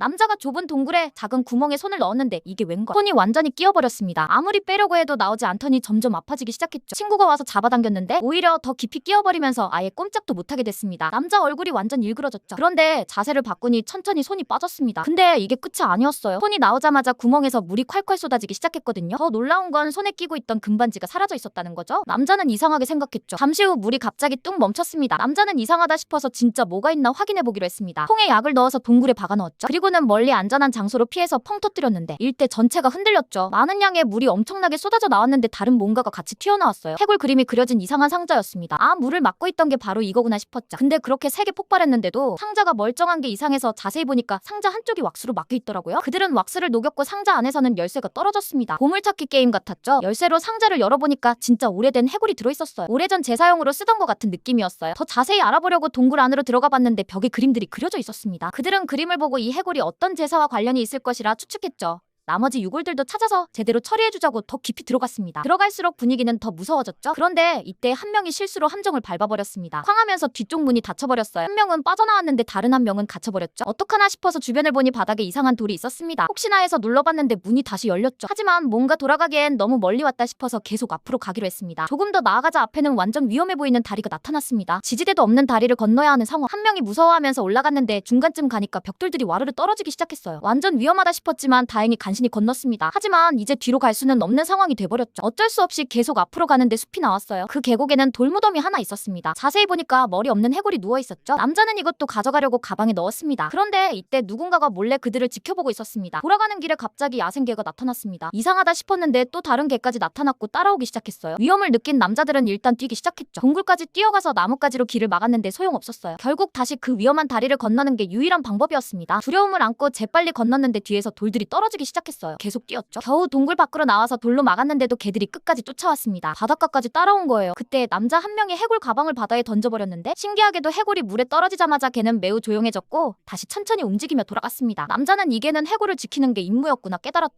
남자가 좁은 동굴에 작은 구멍에 손을 넣었는데 이게 웬걸? 손이 완전히 끼어버렸습니다. 아무리 빼려고 해도 나오지 않더니 점점 아파지기 시작했죠. 친구가 와서 잡아당겼는데 오히려 더 깊이 끼어버리면서 아예 꼼짝도 못하게 됐습니다. 남자 얼굴이 완전 일그러졌죠. 그런데 자세를 바꾸니 천천히 손이 빠졌습니다. 근데 이게 끝이 아니었어요. 손이 나오자마자 구멍에서 물이 콸콸 쏟아지기 시작했거든요. 더 놀라운 건 손에 끼고 있던 금반지가 사라져 있었다는 거죠. 남자는 이상하게 생각했죠. 잠시 후 물이 갑자기 뚝 멈췄습니다. 남자는 이상하다 싶어서 진짜 뭐가 있나 확인해 보기로 했습니다. 통에 약을 넣어서 동굴에 박아 넣었죠. 그리고 는 멀리 안전한 장소로 피해서 펑 터뜨렸는데 일대 전체가 흔들렸죠. 많은 양의 물이 엄청나게 쏟아져 나왔는데 다른 뭔가가 같이 튀어나왔어요. 해골 그림이 그려진 이상한 상자였습니다. 아 물을 막고 있던 게 바로 이거구나 싶었죠. 근데 그렇게 세게 폭발했는데도 상자가 멀쩡한 게 이상해서 자세히 보니까 상자 한쪽이 왁스로 막혀 있더라고요. 그들은 왁스를 녹였고 상자 안에서는 열쇠가 떨어졌습니다. 보물찾기 게임 같았죠. 열쇠로 상자를 열어보니까 진짜 오래된 해골이 들어있었어요. 오래전 제사용으로 쓰던 것 같은 느낌이었어요. 더 자세히 알아보려고 동굴 안으로 들어가 봤는데 벽에 그림들이 그려져 있었습니다. 그들은 그림을 보고 이 해골이 어떤 제사와 관련이 있을 것이라 추측했죠. 나머지 유골들도 찾아서 제대로 처리해주자고 더 깊이 들어갔습니다. 들어갈수록 분위기는 더 무서워졌죠. 그런데 이때 한 명이 실수로 함정을 밟아버렸습니다. 쾅하면서 뒤쪽 문이 닫혀버렸어요. 한 명은 빠져나왔는데 다른 한 명은 갇혀버렸죠. 어떡하나 싶어서 주변을 보니 바닥에 이상한 돌이 있었습니다. 혹시나 해서 눌러봤는데 문이 다시 열렸죠. 하지만 뭔가 돌아가기엔 너무 멀리 왔다 싶어서 계속 앞으로 가기로 했습니다. 조금 더 나아가자 앞에는 완전 위험해 보이는 다리가 나타났습니다. 지지대도 없는 다리를 건너야 하는 상황. 한 명이 무서워하면서 올라갔는데 중간쯤 가니까 벽돌들이 와르르 떨어지기 시작했어요. 완전 위험하다 싶었지만 다행히 간 신히 건넜습니다. 하지만 이제 뒤로 갈 수는 없는 상황이 돼버렸죠. 어쩔 수 없이 계속 앞으로 가는데 숲이 나왔어요. 그 계곡에는 돌무덤이 하나 있었습니다. 자세히 보니까 머리 없는 해골이 누워 있었죠. 남자는 이것도 가져가려고 가방에 넣었습니다. 그런데 이때 누군가가 몰래 그들을 지켜보고 있었습니다. 돌아가는 길에 갑자기 야생개가 나타났습니다. 이상하다 싶었는데 또 다른 개까지 나타났고 따라오기 시작했어요. 위험을 느낀 남자들은 일단 뛰기 시작했죠. 동굴까지 뛰어가서 나뭇가지로 길을 막았는데 소용없었어요. 결국 다시 그 위험한 다리를 건너는 게 유일한 방법이었습니다. 두려움을 안고 재빨리 건넜는데 뒤에서 돌들이 떨어지기 시작했어요. 계속 뛰었죠. 겨우 동굴 밖으로 나와서 돌로 막았는데도 개들이 끝까지 쫓아왔습니다. 바닷가까지 따라온 거예요. 그때 남자 한 명이 해골 가방을 바다에 던져버렸는데 신기하게도 해골이 물에 떨어지자마자 개는 매우 조용해졌고 다시 천천히 움직이며 돌아갔습니다. 남자는 이 개는 해골을 지키는 게 임무였구나 깨달았죠.